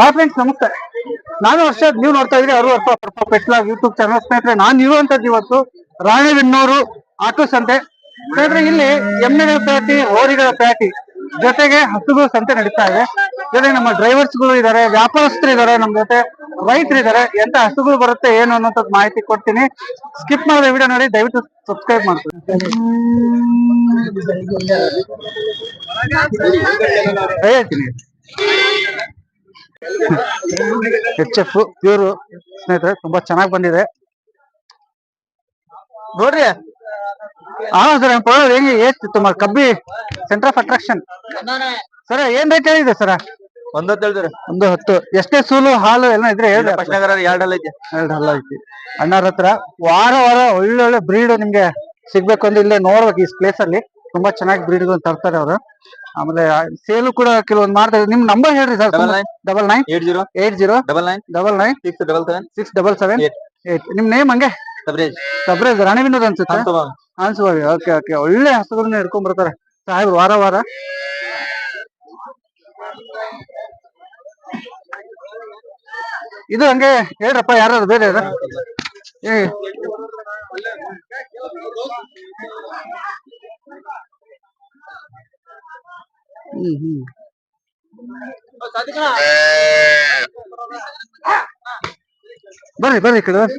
Hi friends ನಮಸ್ತೆ. ನಾನು ವರ್ಷ ನೀವು ನೋಡ್ತಾ ಇದ್ರೆ ಅರು ವರ್ಷ ಪರ್ಪ ಪೆಟ್ಲ ಯೂಟ್ಯೂಬ್ ಚಾನಲ್ ಸ್ನೇಹಿತರೆ, ನಾನು ಇರುವಂತದ್ದು ಇವತ್ತು ರಾಣೆಬೆನ್ನೂರು ಆಟೋ ಸಂತೆ. ಸ್ನೇಹಿತರೆ, ಇಲ್ಲಿ ಎಮ್ಮೆಗಳ ಪ್ಯಾಟಿ, ಹೋರಿಗಳ ಪ್ಯಾಟಿ ಜೊತೆಗೆ ಹಸುಗಳು ಸಂತೆ ನಡೀತಾ ಇದೆ. ಜೊತೆಗೆ ನಮ್ಮ ಡ್ರೈವರ್ಸ್ಗಳು ಇದಾರೆ, ವ್ಯಾಪಾರಸ್ಥರು ಇದಾರೆ ನಮ್ಮ ಜೊತೆ ರೈತರು ಇದಾರೆ. ಎಂತ ಹಸುಗಳು ಬರುತ್ತೆ, ಏನು ಅನ್ನೋಂಥದ್ದು ಮಾಹಿತಿ ಕೊಡ್ತೀನಿ. ಸ್ಕಿಪ್ ಮಾಡಿದ ವಿಡಿಯೋ ನೋಡಿ, ದಯವಿಟ್ಟು ಸಬ್ಸ್ಕ್ರೈಬ್ ಮಾಡ್ತೀನಿ ಹೇಳ್ತೀನಿ. ಎಚ್ ಎಫ್ ಪ್ಯೂರ್ ಸ್ನೇಹಿತರೆ ತುಂಬಾ ಚೆನ್ನಾಗಿ ಬಂದಿದೆ. ನೋಡ್ರಿ. ಹಾ ಸರ್ ಪರವಾಗಿಲ್ಲ ಹೆಂಗೆ ಎಷ್ಟು ತುಂಬ ಕಬ್ಬಿ ಸೆಂಟರ್ ಆಫ್ ಅಟ್ರಾಕ್ಷನ್ ಸರ್ ಏನ್ ರೇಟ್ ಹೇಳಿದೆ ಸರ್? ಹತ್ತು ಹೇಳ್ತಾರೆ. ಒಂದು ಹತ್ತು. ಎಷ್ಟೇ ಸೂಲು ಹಾಲು ಎಲ್ಲ ಇದ್ರೆ ಫಸ್ಟ್ನಾಗ ಎರಡಲ್ಲ ಐತಿ. ಎರಡು ಹಲ್ಲ ಐತಿ. ಅಣ್ಣರ ಹತ್ರ ವಾರ ವಾರ ಒಳ್ಳೊಳ್ಳೆ ಬ್ರೀಡ್ ನಿಮ್ಗೆ ಸಿಗ್ಬೇಕು ಅಂದ್ರೆ ಇಲ್ಲೇ ನೋಡ್ಬೇಕು ಈ ಪ್ಲೇಸ್ ಅಲ್ಲಿ. ತುಂಬಾ ಚೆನ್ನಾಗಿ ಬ್ರೀಡ್ ತರ್ತಾರೆ ಅವರು. ಆಮೇಲೆ ಸೇಲು ಕೂಡ ಕೆಲವೊಂದು ಮಾಡ್ತಾರೆ ನಿಮ್ ನಂಬರ್ ಹೇಳ್ರಿ sir double nine double nine eight zero eight zero double nine double nine six double seven six double seven. Eight ನಿಮ್ ನೇಮ್ ಹಂಗೆ? ಸಬ್ರೇಜ್ ಸಬ್ರೇಜ್ ರಾಣಿವಿನೋದ್ ಅನ್ಸುತ್ತೆ? ಅನ್ಸುವಾಗಿ ಓಕೆ ಓಕೆ ಒಳ್ಳೆ ಹಸುಗಳನ್ನ ಹಿಡ್ಕೊಂಡ್ ಬರ್ತಾರೆ. ಸಾಹೇಬ್ರು ವಾರ ವಾರ. ಇದು ಹಂಗೆ ಹೇಳ್ರಪ್ಪ ಯಾರು ಬೇರೆ? ಏ. ಹ್ಮ್ ಹ್ಮ್. ಬರ್ರಿ ಬರ್ರಿ ಈ ಕಡೆ ಬರ್ರಿ.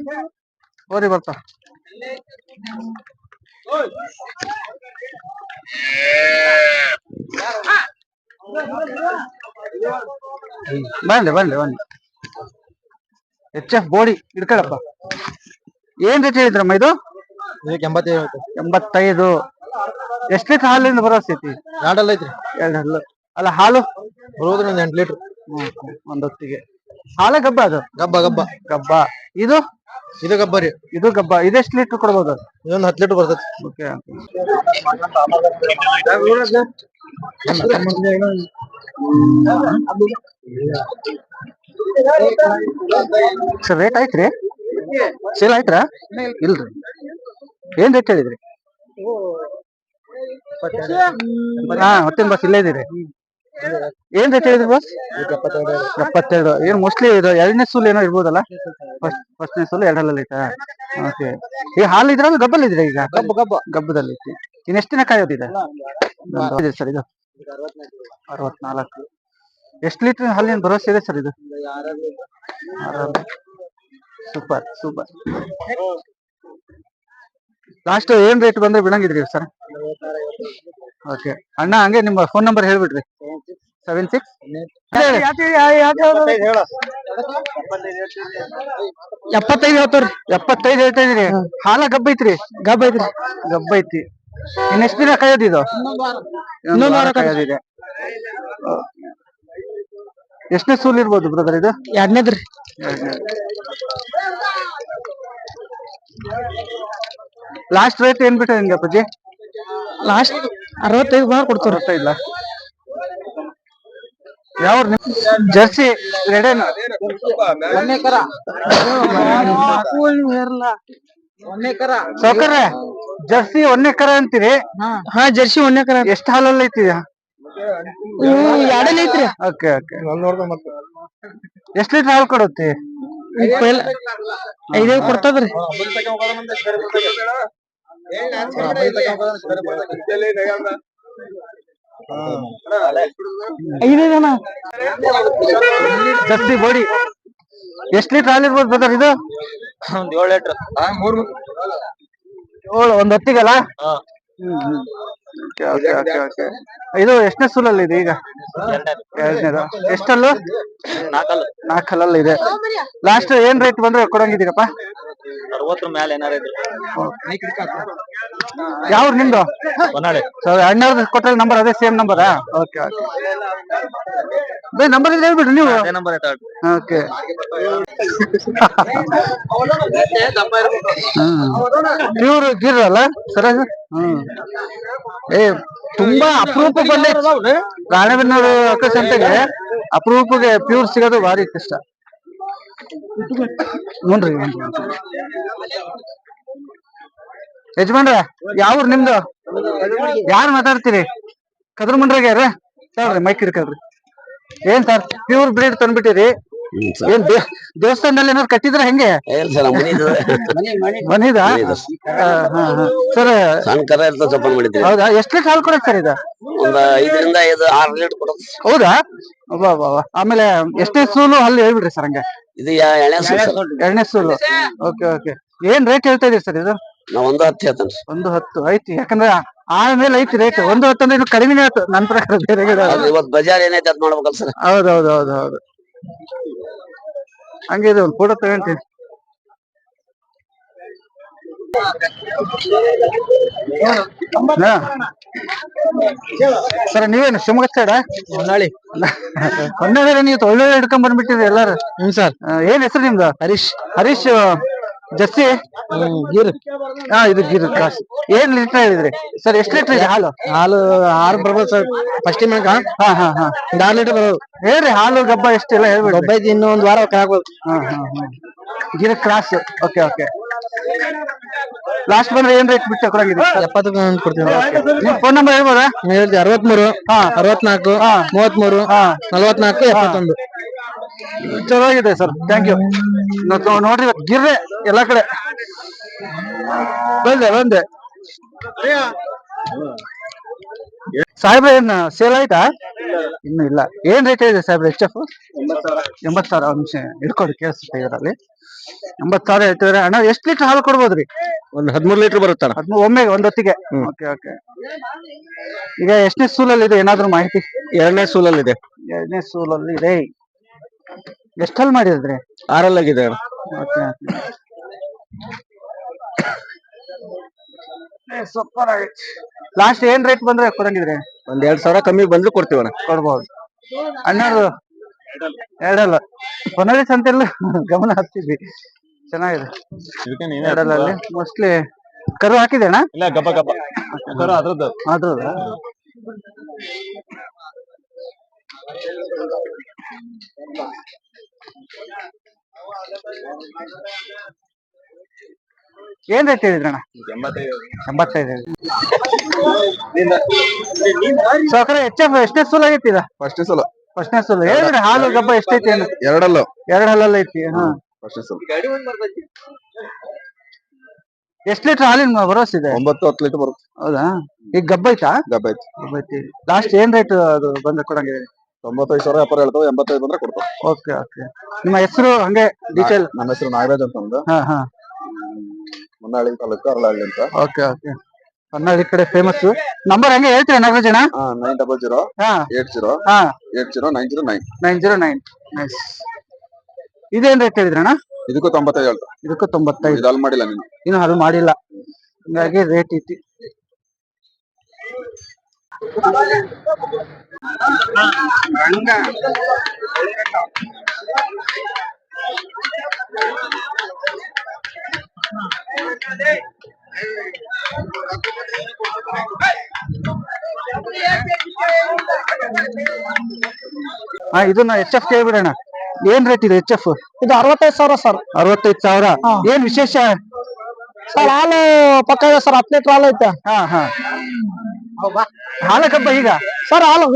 ಹೋರಿ ಬರ್ತಾ. ಬನ್ನಿ ಬನ್ನಿ ಬನ್ನಿ ಎಚ್ ಎಫ್ ಬೋಡಿ ಇಡ್ಕೊಳಪ್ಪ ಏನ್ ರೇಟ್ ಹೇಳಿದ್ರಮ್ಮ ಇದು? ಎಂಬತ್ತೈದು ಎಂಬತ್ತೈದು. ಎಷ್ಟ್ ಲೀಟರ್ ಹಾಲಿಂದ ಬರೋ ಸ್ಥಿತಿ? ಎರಡಲ್ಲ ಐತ್ರಿ. ಎರಡು ಹಲ್ಲು. ಅಲ್ಲ ಹಾಲು? ಬರೋದ್ರ ಒಂದ್ ಎಂಟು ಲೀಟರ್. ಒಂದ್ ಹೊತ್ತಿಗೆ ಹಾಲ ಗಬ್ಬ ಅದು? ಗಬ್ಬ ಗಬ್ಬ. ಗಬ್ಬ. ಇದು? ಇದು ಗಬ್ಬ ರೀ. ಇದು ಗಬ್ಬ. ಇದೆಷ್ಟು ಲೀಟರ್ ಕೊಡ್ಬೋದು ಇದೊಂದು ಹತ್ತು ಲೀಟರ್ ಬರ್ತೈತಿ. ಓಕೆ ಸರ್ ರೇಟ್ ಆಯ್ತ್ರಿ? ಸೇಲ್ ಆಯ್ತ್ರಾ? ಇಲ್ರಿ. ಏನ್ ರೇಟ್ ಹೇಳಿದ್ರಿ? ಹಾ ಹೊತ್ತಿನ ಬಸ್ ಇಲ್ಲೇ ಇದೀರಿ ಏನ್ ರೇಟ್ ಹೇಳಿದ್ರಿ ಬಸ್ ಎಪ್ಪತ್ತೆರಡು. ಏನ್ ಮೋಸ್ಟ್ಲಿ ಇದು ಎರಡನೇ ಸೂಲ್ ಏನೋ ಇರ್ಬೋದಲ್ಲ? ಫಸ್ಟ್ ಫಸ್ಟ್ನೇ ಸೂಲ್ ಎರಡಲ್ಲ ಐತಾ? ಓಕೆ ಈ ಹಾಲು ಇದ್ರ ಗಬ್ಬಲ್ ಇದ್ರೆ ಈಗ? ಗಬ್ಬ ಗಬ್ಬ. ಗಬ್ಬದಲ್ಲಿ ಐತಿ. ಎಷ್ಟು ದಿನ ಕಾಯೋದಿದೆ ಸರ್ ಇದು? ಅರವತ್ನಾಲ್ಕು. ಎಷ್ಟು ಲೀಟರ್ ಹಾಲಿನ ಭರವಸೆ ಇದೆ ಸರ್ ಇದು? Super super. ಲಾಸ್ಟ್ ಏನ್ ರೇಟ್ ಬಂದ್ರೆ ಬಿಡಂಗಿದ್ರಿ ಸರ್ ಓಕೆ ಅಣ್ಣ ಹಂಗೆ ನಿಮ್ಮ ಫೋನ್ ನಂಬರ್ ಹೇಳ್ಬಿಡ್ರಿ. ಸೆವೆನ್ ಸಿಕ್ಸ್ ಎಪ್ಪತ್ತೈದು ಹೇಳ್ತಾವ್ರಿ. ಎಪ್ಪತ್ತೈದು ಹೇಳ್ತಾ ಇದ್ರಿ ಹಾಲ ಗಬ್ಬ ಐತ್ರಿ? ಗಬ್ಬ ಐತ್ರಿ. ಗಬ್ಬ ಐತಿ. ಇನ್ನ ಎಷ್ಟು ದಿನ ಕಾಯೋದು ಇದು? ಇನ್ನೊಂದು ವಾರ ಕಾಯೋದಿದೆ ಎಷ್ಟನೇ ಸೂಲ್ ಇರ್ಬೋದು ಬ್ರದರ್ ಇದು? ಎರಡನೇದ್ರಿ. ಲಾಸ್ಟ್ ರೇಟ್ ಏನ್ ಬಿಟ್ಟ ನಿಮ್ಗೆ ಅಪ್ಪಾಜಿ? ಲಾಸ್ಟ್ ಅರವತ್ತೈದು ಬಾರ್ ಕೊಡ್ತಾರೆ. ಇಲ್ಲ ಯಾವ ಜರ್ಸಿ ರೆಡೇನು? ಸೌಕರ್ಯ? ಜರ್ಸಿ ಒಂದೇ ಕರ ಅಂತೀರಿ? ಹಾ. ಜರ್ಸಿ ಒಂದೇ ಕರ. ಎಷ್ಟು ಹಾಲಲ್ಲಿ ಐತಿ ಎರಡಲ್ಲಿ ಐತ್ರಿ. Okay okay. ಎಷ್ಟು ಲೀಟರ್ ಹಾಲು ಕೊಡುತ್ತೆ? ಐದೈದು ಕೊಡ್ತದ್ರಿ ಐದೈದನ ಜರ್ಸಿ ಬೋಡಿ. ಎಷ್ಟು ಲೀಟರ್ ಹಾಲು ಇರ್ಬೋದು ಬದರ್ ಇದು? ಒಂದ್ ಏಳು ಲೀಟರ್. ಮೂರ್ ಏಳು ಒಂದ್ ಹೊತ್ತಿಗಲ್ಲ? okay. ಇದು ಎಷ್ಟನೇ ಸೂಲಲ್ಲಿ ಇದೆ ಈಗ? ಎರಡನೇದು. ಎಷ್ಟಲ್ಲು? ನಾಲ್ಕಲ್ಲ. ನಾಲ್ಕಲ್ಲಲ್ಲಿ ಇದೆ ಲಾಸ್ಟ್ ಏನ್ ರೇಟ್ ಬಂದ್ರೆ ಕೊಡಂಗಿದ್ದೀರಪ್ಪ? ಅರವತ್ತರ ಮೇಲೆ ಏನಾರ ಇದ್ರಿ. ಯಾವ ನಿಮ್ದು? ಹೊನ್ನಾಳಿ. ಸೊ ಅಣ್ಣವ್ರದ್ದು ಕೊಟ್ಟ ನಂಬರ್ ಅದೇ ಸೇಮ್ ನಂಬರಾ ಓಕೆ ಓಕೆ ಬೇ ನಂಬರ್ ಇದೆ ಹೇಳ್ಬಿಡ್ರಿ ನೀವು. ಅದೇ ನಂಬರ್ ಐತ ಓಕೆ ಸರಾಜ್ ಹ್ಮ್. ಏ ತುಂಬಾ ಅಪರೂಪ ಬಂದೆ ರಾಣೆಬೆನ್ನೂರು ಅಕ್ಕ ಸಂತೆಗೆ ಅಪರೂಪಗೆ ಪ್ಯೂರ್ ಸಿಗೋದು ಭಾರಿ ಕಷ್ಟ ನೋಡ್ರಿ. ಯಜಮಾನ್ರ, ಯಾವ ನಿಮ್ದು? ಯಾರು ಮಾತಾಡ್ತೀರಿ? ಕದ್ರ ಯಾರ ಹೇಳ್ರಿ ಮೈಕ್ ಹಿಡ್ಕೊಳ್ರಿ. ಏನ್ ಸರ್ ಪ್ಯೂರ್ ಬ್ರೀಡ್ ತಂದ್ಬಿಟ್ಟಿರಿ. ಏನ್ ದೇ- ದೇವಸ್ಥಾನದಲ್ಲಿ ಏನಾದ್ರು ಕಟ್ಟಿದ್ರ ಹೆಂಗೆ? ಸರ್ ಮನಿದ? ಮನಿದು. ಸರ್. ಸಣ್ಣ ಕರ ಇರ್ತದೆ ಸ್ವಲ್ಪ ಮಾಡಿದ್ರಿ ಹೌದಾ? ಎಷ್ಟು ಲೀಟರ್ ಹಾಲು ಕೊಡಕ್ ಸರ್ ಇದು? ಒಂದ್ ಐದರಿಂದ ಐದು ಆರು ಲೀಟರ್ ಕೊಡೋದು ಹೌದಾ? ಅಬ್ಬಾ ಅಬ್ಬಾ ಅಬ್ಬಾ. ಆಮೇಲೆ ಎಷ್ಟೇ ಸೂಲು ಅಲ್ಲಿ ಹೇಳ್ಬಿಡ್ರಿ ಸರ್ ಹಂಗೆ. ಇದು ಯಾ- ಎಣ್ಣೆ ಸರ್. ಎರಡನೇ ಸೂಲು. Okay okay. ಏನ್ ರೇಟ್ ಹೇಳ್ತಾ ಇದೀರಿ ಸರ್ ಇದು? ನಾವ್ ಒಂದು ಹತ್ತು ಹೇಳ್ತೇನೆ ಒಂದು ಹತ್ತು. ಐತಿ ಯಾಕಂದ್ರೆ ಆಮೇಲೆ ಐತಿ ರೇಟ್ ಒಂದು ಹತ್ತು ಅಂದ್ರೆ ಇನ್ನು ಕಡಿಮೆನೇ ಆಯ್ತು. ನನ್ನ ಪ್ರಕಾರ ಬೇರೆ ಅದು ಇವತ್ತು ಬಜಾರ್ ಏನೈತೆ ಅದ್ ಮಾಡ್ಬೇಕಲ್ಲ ಸರ್. ಹೌದು ಹೌದು ಹೌದು ಹೌದು. ಹಂಗೆ ಇದೆ ಒಂದು ಫೋಟೋ ತಗೊಂತೀನಿ. ಸರ್ ನೀವೇನು ಶಿವಮೊಗ್ಗ ಸೈಡ ಹೊನ್ನಾಳಿ. ಹೊನ್ನಾಳಿ ನೀವು ಒಳ್ಳೆ ಹಿಡ್ಕೊಂಡ್ ಬಂದ್ಬಿಟ್ಟಿರಿ ಎಲ್ಲಾರು? ಹ್ಮ್ ಸರ್. ಏನ್ ಹೆಸರು ನಿಮ್ದು? ಹರೀಶ್. ಹರೀಶ್ ಜಸ್ಸಿ ಗಿರ್. ಹಾ ಇದು ಗಿರ್ ಕ್ರಾಸ್ ಏನ್ ಲೀಟರ್ ಹೇಳಿದ್ರಿ ಸರ್ ಎಷ್ಟು ಲೀಟರ್ ಇದೆ ಹಾಲು? ಹಾಲು ಆರು ಬರ್ಬೋದು ಸರ್. ಫಸ್ಟ್ ಟೈಮ್ ಹಾ ಹಾ ಹಾ. ಒಂದು ಆರು ಲೀಟರ್ ಬರ್ಬೋದು. ಹೇಳ್ರಿ ಹಾಲು ಗಬ್ಬ ಎಷ್ಟಿಲ್ಲ ಹೇಳ್ಬಿಡಿ ಗಬ್ಬ ಇದ್ದು ಇನ್ನೂ ಒಂದು ವಾರ ಆಗ್ಬೋದು. ಹಾ ಹಾ ಹಾ. Gir cross okay okay. Last ಬಂದ್ರೆ ಏನ್ ರೇಟ್ ಬಿಟ್ಟು ಕೊಡಂಗಿದೆ ಎಪ್ಪತ್ತು ಕೊಡ್ತೀನಿ. ನಿಮ್ ಫೋನ್ ನಂಬರ್ ಹೇಳ್ಬೋದಾ? ಅರವತ್ಮೂರು ಹಾ. ಅರವತ್ನಾಲ್ಕು ಹಾ. ಮೂವತ್ಮೂರು ಹಾ. ನಲವತ್ನಾಲ್ಕು ಎಪ್ಪತ್ತೊಂದು. ಚೆನ್ನಾಗಿದೆ ಸರ್. ಥ್ಯಾಂಕ್ ಯು ನೋಡ್ರಿ ಇವತ್ತು ಗಿರ್ರೆ ಎಲ್ಲ ಕಡೆ. ಬಂದೆ ಬಂದೆ. ಸಾಹೇಬ್ರ ಏನ್ ಸೇಲ್ ಆಯ್ತಾ? ಇನ್ನು ಇಲ್ಲ. ಏನ್ ರೇಟ್ ಇದೆ ಸಾಹೇಬ್ರ ಎಚ್ ಎಫ್ ಎಂಬತ್ ಸಾವಿರ ಅಂಶ ನಿಮಿಷ ಹಿಡ್ಕೊಂಡು ಕೇಳಿಸುತ್ತೆ ಇದರಲ್ಲಿ ಎಂಬತ್ ಸಾವಿರ ಹೇಳ್ತಿದ್ರೆ. ಅಣ್ಣ ಎಷ್ಟು ಲೀಟರ್ ಹಾಲು ಕೊಡ್ಬೋದ್ರಿ? ಒಂದ್ ಹದಿಮೂರು ಲೀಟರ್ ಹದ್ಮೂರು ಒಮ್ಮೆ ಒಂದೊತ್ತಿಗೆ? ಓಕೆ ಓಕೆ ಈಗ ಎಷ್ಟನೇ ಸೂಲಲ್ಲಿ ಇದೆ ಏನಾದ್ರು ಮಾಹಿತಿ? ಎರಡನೇ ಸೂಲಲ್ಲಿ ಇದೆ ಎರಡನೇ ಸೂಲಲ್ಲಿ ಇದೆ ಎಷ್ಟಲ್ಲಿ ಮಾಡಿದ್ರಿ? ಆರಲ್ ಆಗಿದೆ ಓಕೆ ಸೂಪರ್ ಆಗೈತೆ ಲಾಸ್ಟ್ ಏನ್ ರೇಟ್ ಬಂದ್ರೆ ಕೊಡಂಗಿದ್ರೆ? ಒಂದ್ ಎರಡ್ ಸಾವಿರ ಕಮ್ಮಿ ಬಂದ್ರು ಕೊಡ್ತೀವಣ್ಣ. ಕೊಡ್ಬೋದು. ಹನ್ನೆರಡು ಎರಡಲ್ಲ. ಹೊನ್ನಳಿ ಸಂತೆಲ್ಲ ಗಮನ ಹಚ್ಚಿದ್ವಿ. ಚೆನ್ನಾಗಿದೆ. ಎರಡಲ್ಲಲ್ಲಿ ಮೋಸ್ಟ್ಲಿ ಕರು ಹಾಕಿದೆ ಅಣ್ಣ ಇಲ್ಲ ಗಬ್ಬ ಗಬ್ಬ. ಕರು ಅದ್ರದ್ದು ಏನ್ ರೇಟ್ ಹೇಳಿದ್ರಣ್ಣ ಎಂಬತ್ತೈದು ಸಾಕರೆ ಎಚ್ ಎಫ್ ಎಷ್ಟನೇ ಸೋಲ ಆಗೈತಿ ಇದ ಫಸ್ಟ್ ಸಲ. ಫಸ್ಟ್ನೇ ಸೂಲ್. ಹೇಳ್ರಿ ಹಾಲು ಗಬ್ಬ ಎಷ್ಟೈತಿ ಏನು ಎರಡಲ್ಲ. ಎರಡ್ ಹಲ್ಲಲ್ಲ ಐತಿ ಹಾ. ಫಸ್ಟ್ ಸಲ. ಎಷ್ಟ್ ಲೀಟರ್ ಹಾಲಿನ ಬರೋಸ್ ಇದೆ? ಒಂಬತ್ತು ಹತ್ತು ಲೀಟರ್ ಬರುತ್ತೆ. ಹೌದಾ? ಈಗ ಗಬ್ಬ ಐತಾ? ಗಬ್ಬ ಐತಿ. ಗಬ್ಬ ಐತಿ. ಲಾಸ್ಟ್ ಏನ್ ರೇಟ್ ಅದು ಬಂದ್ರೆ ಕೊಡಂಗಿದೆ ತೊಂಬತ್ತೈದು ಸಾವಿರ ವ್ಯಾಪಾರ ಹೇಳ್ತಾವೆ ಎಂಬತ್ತೈದು ಬಂದ್ರೆ ಕೊಡ್ತಾವೆ ಓಕೆ ಓಕೆ. ನಿಮ್ಮ ಹೆಸರು ಹಂಗೆ ಡೀಟೇಲ್ ನನ್ನ ಹೆಸರು ನಾಗರಾಜ್ ಅಂತ ಅಂದು ಹಾ ಹಾ. ತಾಲೂಕು ಅರಳಹಳ್ಳಿ ಅಂತ. Okay okay. ಹೊನ್ನಾಳಿ ಕಡೆ ಫೇಮಸ್ ನಂಬರ್ ಹಂಗೆ ಹೇಳ್ತೀರಾ ನಾಗರಾಜ್ ಅಣ್ಣ? ನೈನ್ ಡಬಲ್ ಜೀರೋ ಹಾ. ಏಟ್ ಜೀರೋ ಹಾ. Eight zero nine zero nine nine zero nine nice ಇದೇನ್ ರೇಟ್ ಹೇಳಿದ್ರಣ್ಣ ಇದಕ್ಕೂ ತೊಂಬತ್ತೈದು ಹೇಳ್ತಾರೆ. ಇದಕ್ಕೂ ತೊಂಬತ್ತೈದು. ಇದು ಅಲ್ಲಿ ಮಾಡಿಲ್ಲ ನೀನು. ಇನ್ನು ಅದು ಮಾಡಿಲ್ಲ. ಹಿಂಗಾಗಿ ರೇಟ್ ಐತಿ. ಹಾ ಇದನ್ನ ಎಚ್ ಎಫ್ ಕೇಳ್ಬಿಡೋಣ ಏನ್ ರೇಟ್ ಇದೆ ಎಚ್ ಎಫ್ ಇದು ಅರವತ್ತೈದು ಸಾವಿರ ಸರ್. ಅರವತ್ತೈದು ಸಾವಿರ? ಏನ್ ವಿಶೇಷ? ಸರ್ ಹಾಲು ಪಕ್ಕ ಇದೆ ಸರ್ ಹತ್ತು ಲೀಟರ್ ಹಾಲು ಐತೆ. ಹಾ ಹಾ. ಹಾಲು ಕಬ್ಬ ಈಗ? ಸರ್ ಹಾಲು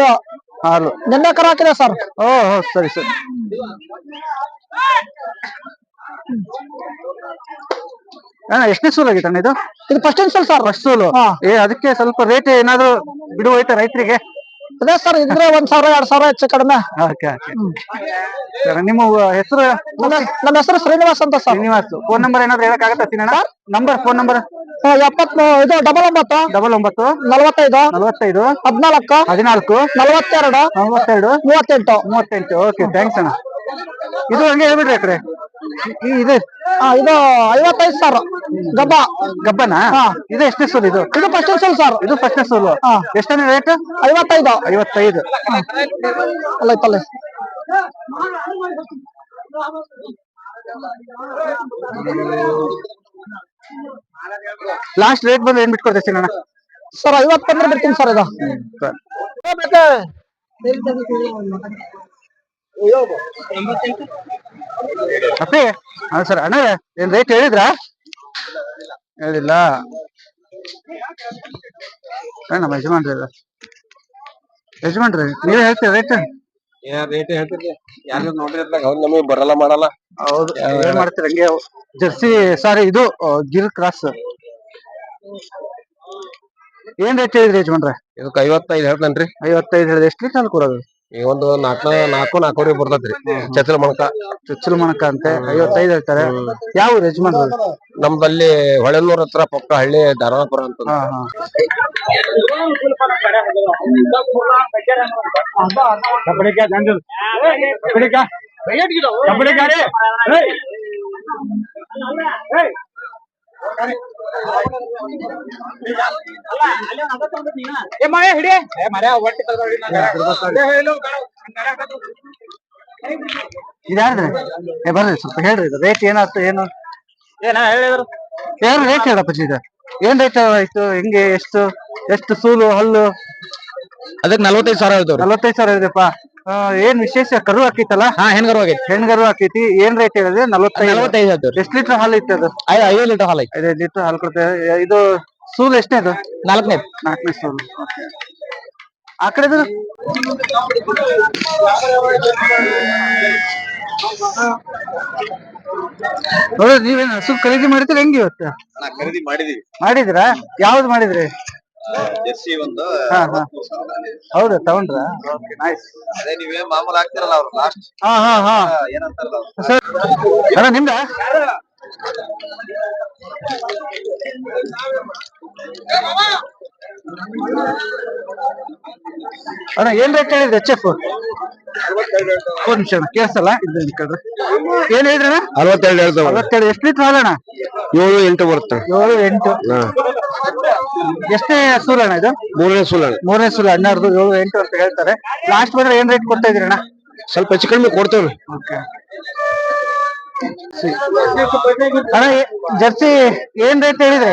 ಹಾಲು. ನಿನ್ನೆ ಕರ ಹಾಕಿದೆ ಸರ್. ಓ ಹೋ ಸರಿ ಸರಿ. ಅಣ್ಣ ಎಷ್ಟನೇ ಸೂಲ್ ಆಗಿತ್ತು ಅಣ್ಣ ಇದು? ಇದು ಫಸ್ಟ್ ಸಲ ಸರ್? ಫಸ್ಟ್ ಸೂಲು. ಏ ಅದಕ್ಕೆ ಸ್ವಲ್ಪ ರೇಟ್ ಏನಾದ್ರು ಬಿಡು ಹೋಯ್ತಾ ರೈತರಿಗೆ? ಅದೇ ಸರ್ ಇದ್ರೆ ಒಂದ್ ಸಾವಿರ ಎರಡ್ ಸಾವಿರ ಹೆಚ್ಚು ಕಡಿಮೆ. ಓಕೆ ಸರ್ ನಿಮ್ಮ ಹೆಸರು? ನಮ್ಮ ಹೆಸರು ಶ್ರೀನಿವಾಸ್ ಅಂತ ಸರ್ ಶ್ರೀನಿವಾಸ್. ಫೋನ್ ನಂಬರ್ ಏನಾದ್ರು ಹೇಳಕ್ ಆಗತ್ತಾ ತಿನ್ನಣ ನಂಬರ್ ಫೋನ್ ನಂಬರ್ ಎಪ್ಪತ್ ಇದು ಡಬಲ್ ಒಂಬತ್ತು. ಡಬಲ್ ಒಂಬತ್ತು. ನಲವತ್ತೈದು. ನಲವತ್ತೈದು. ಹದಿನಾಲ್ಕು. ಹದಿನಾಲ್ಕು. ನಲವತ್ತೆರಡು. ನಲವತ್ತೆರಡು. ಮೂವತ್ತೆಂಟು. ಮೂವತ್ತೆಂಟು. ಓಕೆ ಥ್ಯಾಂಕ್ಸ್ ಅಣ್ಣ. ಇದು ಹಂಗೆ ಹೇಳ್ಬಿಡ್ರಿ ಆ ಕಡೆ ಆ ಇದು. ಇದು ಐವತ್ತೈದು ಸಾವಿರ. ಗಬ್ಬ. ಗಬ್ಬನ? ಇದು ಎಷ್ಟನೇ ಸೂಲ್ ಇದು? ಇದು ಫಸ್ಟ್ ಸೂಲ್ ಸರ್ ಇದು ಫಸ್ಟ್ನೇ ಸೋಲು ಎಷ್ಟನೇ ರೇಟ್ ಐವತ್ತೈದು. ಐವತ್ತೈದು. ಅಲ್ಲ ಅಲ್ಲ ಲಾಸ್ಟ್ ರೇಟ್ ಬಂದ್ರೆ ಏನ್ ಬಿಟ್ಕೊಡ್ತೇವೆ ಅಣ್ಣ ಸರ್ ಐವತ್ತು ಬಂದ್ರೆ ಬಿಡ್ತೀನಿ ಸರ್. ಇದು ಅಪ್ಪಿ ಹಾ ಸರ್ ಅಣ್ಣ ಏನ್ ರೇಟ್ ಹೇಳಿದ್ರ? ಹೇಳಿಲ್ಲ. ನಮ್ಮ ಯಜಮಾನ್ರಿ ಯಜಮಾನ್ರಿ ನೀವೇ ಹೇಳ್ತೀರ ರೇಟ್ ರೇಟ್ ಹೇಳ್ತೀರಿ ಯಾರು ನೋಡಿರ್ದಾಗ ಅವ್ರು ನಮಗೆ ಬರಲ್ಲ ಮಾಡಲ್ಲ. ಹೌದು ಏನ್ ಮಾಡ್ತೀರಿ ಹಂಗೆ? ಜರ್ಸಿ ಸಾರಿ ಇದು ಗಿರ್ ಕ್ರಾಸ್ ಏನ್ ರೇಟ್ ಹೇಳಿದ್ರಿ ಯಜಮಾನ್ರೆ? ಇದಕ್ಕೆ ಐವತ್ತೈದು ಹೇಳ್ತಾನ್ರಿ. ಐವತ್ತೈದು ಹೇಳಿದ್ರೆ ಎಷ್ಟು ಲೀಟರ್ ಹಾಲು ಕೊಡೋದು ಈ ಒಂದು ನಾಲ್ಕು ನಾಲ್ಕು ನಾಲ್ಕೂವರೆ ಬರ್ತೈತ್ರಿ. ಛತ್ರ ಮಣಕ ಚುಚ್ಚಲು ಮಣಕ ಅಂತೆ. ಐವತ್ತೈದು ಹೇಳ್ತಾರೆ. ಯಾವ ಯಜಮಾನ್ರು? ನಮ್ದಲ್ಲಿ ಹೊಳೆನೂರ್ ಹತ್ರ ಪಕ್ಕ ಹಳ್ಳಿ ಧಾರವಾಡಪುರ ಅಂತ ಹಾ ಹಾ ಇದ್ಯಾರ್ದ್ರಿ ಏ ಬರ್ರಿ ಸ್ವಲ್ಪ ಹೇಳ್ರಿ ಇದು ರೇಟ್ ಏನಾಯ್ತು ಏನು? ಏನ್ ರೇಟ್ ಹೇಳಪ್ಪ ಇದು ಏನ್ ರೇಟ್ ಆಯ್ತು ಹೆಂಗೆ ಎಷ್ಟು ಎಷ್ಟು ಸೂಲು ಹಲ್ಲು? ಅದಕ್ಕೆ ನಲ್ವತ್ತೈದು ಸಾವಿರ ಆಯ್ತು ನಲವತ್ತೈದು ಸಾವಿರ ಇದೆಪ್ಪ ಆ, ಏನ್ ವಿಶೇಷ? ಕರು ಹಾಕಿತ್ತಲ್ಲ ಹಾ ಹೆಣ್ಗರು ಆಗೈತಿ ಹೆಣ್ಗರು ಹಾಕೈತಿ. ಏನ್ ರೇಟ್ ಹೇಳಿದ್ರೆ? ನಲವತ್ತೈದು. ಎಷ್ಟ್ ಲೀಟರ್ ಹಾಲು ಐತಿ ಅದು? ಐದು ಐದು ಲೀಟರ್ ಹಾಲು ಐತಿ. ಐದೈದು ಲೀಟರ್ ಹಾಲು ಕೊಡ್ತೇವೆ. ಇದು ಸೂಲ್ ಎಷ್ಟನೇ ಅದು? ನಾಲ್ಕನೇ. ನಾಲ್ಕನೇ ಸೂಲ್. ಆ ಕಡೆ ನೀವೇನು ಹಸು ಖರೀದಿ ಮಾಡಿದ್ರೆ ಹೆಂಗ್ ಇವತ್ತು? ಖರೀದಿ ಮಾಡಿದೀವಿ ಮಾಡಿದ್ರಾ ಯಾವ್ದು ಮಾಡಿದ್ರಿ? ಜರ್ಸಿ ಒಂದು ಹಾ ಹಾ. ಹೌದಾ ತಗೊಂಡ್ರಾ? ಓಕೆ ನೈಸ್ ಅದೇ ನೀವೇ ಮಾಮೂಲ್ ಹಾಕ್ತಿರಲ್ಲ ಅವ್ರು ಲಾಸ್ಟ್ ಹಾ ಹಾ ಹಾ. ಏನಂತಾರಲ್ಲ ಸರ್ ಅಣ್ಣ ನಿಮ್ದ? ಅಣ್ಣ ಏನ್ ರೇಟ್ ಹೇಳಿದ್ರಿ ಎಚ್ ಎಫ್ ಒಂದ್ ನಿಮಿಷ ಅಣ್ಣ ಕೇಳಿಸಲ್ಲ? ಇದು ಕೇಳ್ರಿ. ಏನ್ ಹೇಳಿದ್ರ ಅರವತ್ತೆರಡು ಹೇಳ್ತಾವ ಅರವತ್ತೆರಡು ಎಷ್ಟು ಲೀಟರ್ ಹಾಲಣ್ಣ ಏಳು ಎಂಟು ಬರುತ್ತೆ. ಏಳು ಎಂಟು. ಸೂಲ್ ಅಣ್ಣ ಇದು? ಮೂರನೇ ಸುಳ್ಳು ಮೂರನೇ ಸೂಲ್ ಹನ್ನೆರಡು ಏಳು ಎಂಟು ಅಂತ ಹೇಳ್ತಾರೆ. ಲಾಸ್ಟ್ ಬಂದ್ರೆ ಏನ್ ರೇಟ್ ಕೊಡ್ತಾ ಇದೀರಣ್ಣ ಸ್ವಲ್ಪ ಹೆಚ್ಚು ಕಡಿಮೆ ಕೊಡ್ತೇವ್ರಿ. ಓಕೆ ಅಣ್ಣ ಜರ್ಸಿ ಏನ್ ರೇಟ್ ಹೇಳಿದ್ರೆ?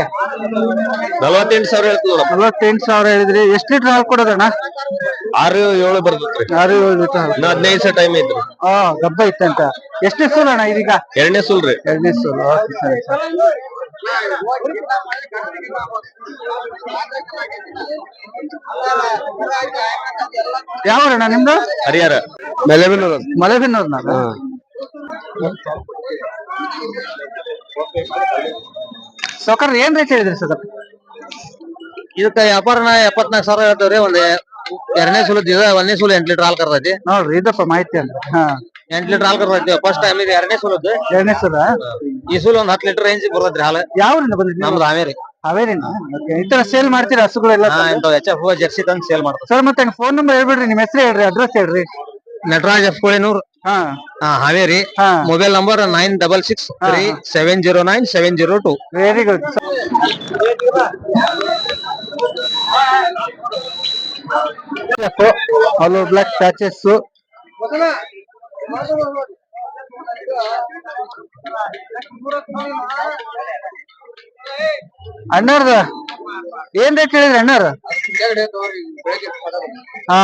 ನಲವತ್ತೆಂಟು ಸಾವಿರ ನಲವತ್ತೆಂಟು ಸಾವಿರ ಹೇಳಿದ್ರಿ. ಎಷ್ಟು ಲೀಟರ್ ಹಾಲು ಕೊಡೋದಣ್ಣ ಆರು ಏಳು ಬರ್ತೈತ್ರಿ. ಆರು ಏಳು ಲೀಟರ್ ಇನ್ನ ಹದಿನೈದು ಟೈಮ್ ಐತ್ರಿ ಹಾ ಗಬ್ಬ ಇತ್ತಂತ. ಎಷ್ಟೇ ಸೂಲ್ ಅಣ್ಣ ಇದೀಗ? ಎರಡನೇ ರೀ. ಎರಡನೇ ಸೂಲ್ ಓಕೆ ಸರಿ ಸರಿ. ಯಾವ ಅಣ್ಣ ನಿಮ್ದು? ಹರಿಹರ. ಮಲೆಬೆನ್ನೂರು. ಮಲೆಬೆನ್ನೂರು ನಾನು ಸೌಕರ್ ಏನ್ ರೇಟ್ ಹೇಳಿದ್ರಿ ಸರ್ ಇದಕ್ಕ ವ್ಯಾಪಾರನ ಎಪ್ಪತ್ನಾಲ್ಕು ಸಾವಿರ ಹೇಳ್ತೇವ್ರಿ ಒಂದ್ ಎರಡನೇ ಸುಲು ಇದೆ ಒಂದನೇ ಸುಲು ಎಂಟ್ ಲೀಟರ್ ಹಾಲ್ ಕರ್ತೈತಿ ನೋಡ್ರಿ ಇದಪ್ಪ ಮಾಹಿತಿ ಅಂದ್ರೆ ಹಾ. ಎಂಟ್ ಲೀಟರ್ ಹಾಲ್ ಕರ್ತೈತಿ ಫಸ್ಟ್ ಟೈಮ್ ಇದು ಎರಡನೇ ಸುಲದ್ದು. ಎರಡನೇ ಸೂಲ? ಈ ಸೂಲ್ ಒಂದ್ ಹತ್ತು ಲೀಟರ್ ರೇಂಜ್ ಬರ್ತೈತ್ರಿ ಹಾಲು. ಯಾವ್ರಿಂದ ಬಂದಿದ್ರಿ ನಮ್ದು ಹಾವೇರಿ. ಹಾವೇರಿನ? Okay. ಈ ತರ ಸೇಲ್ ಮಾಡ್ತೀರಾ ಹಸುಗಳೆಲ್ಲ? ಇಂಥವ್ ಎಚ್ ಎಫ್ ಜರ್ಸಿ ತಂದು ಸೇಲ್ ಮಾಡ್ತಾರೆ ಸರ್ ಮತ್ತೆ ಫೋನ್ ನಂಬರ್ ಹೇಳ್ಬಿಡ್ರಿ ನಿಮ್ಮ ಹೆಸರು ಹೇಳ್ರಿ ಅಡ್ರೆಸ್ ಹೇಳ್ರಿ. ನಟರಾಜ್ ಎಫ್ ಕೋಳಿನೂರ್ ಹಾ. ಹಾ ಹಾವೇರಿ. ಹಾ. Mobile number nine double six three seven zero nine seven zero two very good hello black patches ಅಣ್ಣಾರ್ದ? ಏನ್ ರೇಟ್ ಹೇಳಿದ್ರಿ ಅಣ್ಣಾರ ಹಾ?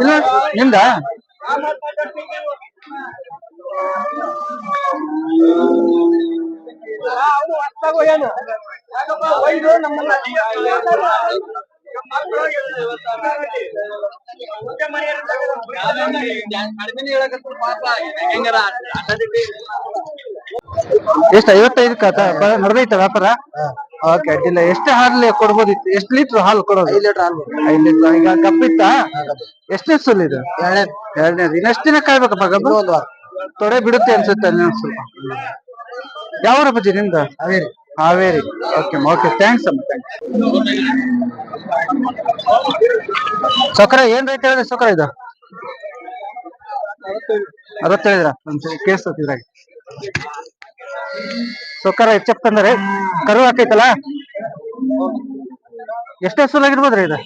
ಇಲ್ಲ ನಿಮ್ದ ಎಷ್ಟು ಕಾತ ನಡೆದೈತ ವ್ಯಾಪಾರ? ಓಕೆ ಅಡ್ಡಿಲ್ಲ ಎಷ್ಟು ಹಾಲು ಕೊಡ್ಬೋದಿತ್ತು ಎಷ್ಟು ಲೀಟರ್ ಹಾಲು ಕೊಡೋದು? ಐದು ಲೀಟರ್ ಹಾಲು ಐದು ಲೀಟರ್ ಈಗ ಕಪ್ಪಿತ್ತ ಎಷ್ಟನೇ ಸುಲ್ ಇದು? ಎರಡನೇ ಎರಡನೇದು. ಇನ್ನೆಷ್ಟು ದಿನ ಕಾಯ್ಬೇಕಪ್ಪ ಗಬ್ಬು ತೊಡೆ ಬಿಡುತ್ತೆ ಅನ್ಸುತ್ತೆ ಅಲ್ಲಿ ಸ್ವಲ್ಪ. ಯಾವ ಬಜ್ಜಿ ನಿಮ್ದು? Haveri. Haveri. Okay okay thanks ಅಮ್ಮ ಥ್ಯಾಂಕ್ಸ್ ಸಕ್ಕರೆ ಏನ್ ರೇಟ್ ಹೇಳಿದ್ರೆ ಸೊಕ್ರ ಇದು? ಅರವತ್ತೇಳಿದ್ರ ಒಂದ್ಸರಿ ಕೇಸ್ ಇದ್ರಾಗ ಸೊಕರ ಹೆಚ್ಚಪ್ ಅಂದ್ರೆ ಕರು ಹಾಕೈತಲ್ಲ? ಎಷ್ಟೇ ಸೋಲ್ ಆಗಿರ್ಬೋದ್ರಿ ಇದು?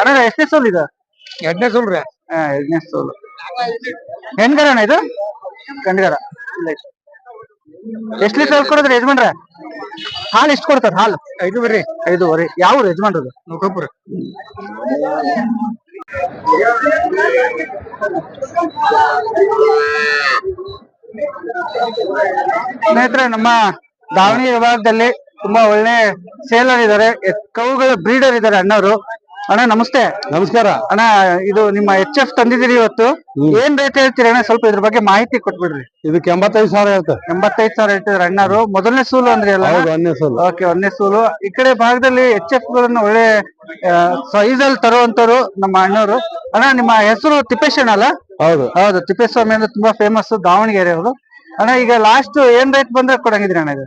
ಅಣ್ಣ ಎಷ್ಟೇ ಸೋಲ್ ಇದು? ಎರಡನೇ ಸೋಲ್ ರೀ. ಹಾ ಎರಡನೇ ಸೋಲ್. ಹೆಣ್ಗರ ಅಣ್ಣ ಇದು? ಕಂಡಗಾರ ಎಷ್ಟು ಲೀಟರ್ ಹಾಲು ಕೊಡೋದ್ರಿ ಯಜಮಾನ್ರ? ಹಾಲು ಎಷ್ಟು ಕೊಡ್ತಾರ ಹಾಲು? ಐದುವರೆ. ಐದುವರೆ. ಯಾವ ಯಜಮಾನ್ರದು ನೌಕಪುರ ಸ್ನೇಹಿತರೆ ನಮ್ಮ ದಾವಣಗೆರೆ ವಿಭಾಗದಲ್ಲಿ ತುಂಬಾ ಒಳ್ಳೆ ಸೇಲರ್ ಇದಾರೆ ಕೌಗಳ ಬ್ರೀಡರ್ ಇದಾರೆ ಅಣ್ಣವರು. ಅಣ್ಣ ನಮಸ್ತೆ. ನಮಸ್ಕಾರ. ಅಣ್ಣ ಇದು ನಿಮ್ಮ ಎಚ್ ಎಫ್ ತಂದಿದ್ದೀರಿ ಇವತ್ತು. ಏನ್ ರೇಟ್ ಹೇಳ್ತೀರಿ ಅಣ್ಣ? ಸ್ವಲ್ಪ ಇದ್ರ ಬಗ್ಗೆ ಮಾಹಿತಿ ಕೊಟ್ಬಿಡ್ರಿ. ಇದಕ್ಕೆ ಎಂಬತ್ತೈದು ಸಾವಿರ ಹೇಳ್ತ. ಎಂಬತ್ತೈದು ಸಾವಿರ ಹೇಳ್ತಿದ್ರು ಅಣ್ಣರು ಮೊದಲನೇ ಸೂಲು ಅಂದ್ರೆ ಅಲ್ಲ? ಹೌದು ಒಂದೇ ಸಲ. ಓಕೆ ಒಂದನೇ ಸೂಲು. ಈ ಕಡೆ ಭಾಗದಲ್ಲಿ ಎಚ್ ಎಫ್ ಗಳನ್ನ ಒಳ್ಳೆ ಸೈಜ್ ಅಲ್ಲಿ ತರುವಂತವ್ರು ನಮ್ಮ ಅಣ್ಣವರು. ಅಣ್ಣ ನಿಮ್ಮ ಹೆಸರು ತಿಪ್ಪೇಶಣ್ಣ ಅಲ್ಲ? ಹೌದು. ಹೌದು ತಿಪ್ಪೇಸ್ವಾಮಿ ಅಂದ್ರೆ ತುಂಬಾ ಫೇಮಸ್ ದಾವಣಗೆರೆ ಅವರು ಅಣ್ಣ ಈಗ ಲಾಸ್ಟ್ ಏನ್ ರೇಟ್ ಬಂದ್ರೆ ಕೊಡಂಗಿದ್ರಿ ಅಣ್ಣ ಇದು?